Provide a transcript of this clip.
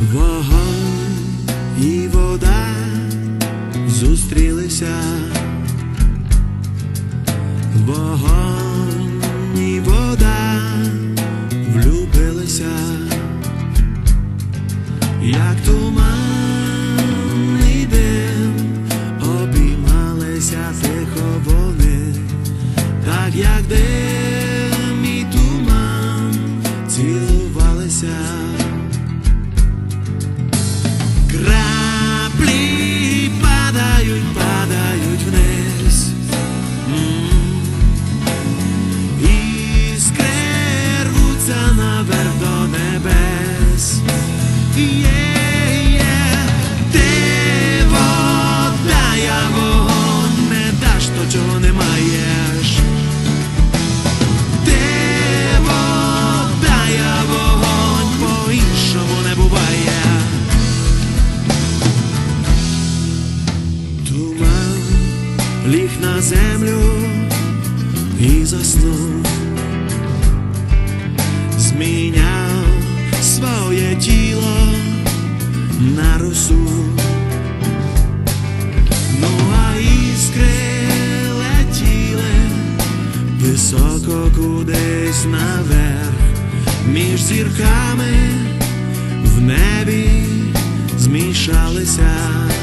Вогонь і вода зустрілися. Вогонь і вода ліг на землю і заснув, зміняв своє тіло на росу. Ну а іскри летіли високо кудись наверх, між зірками в небі змішалися.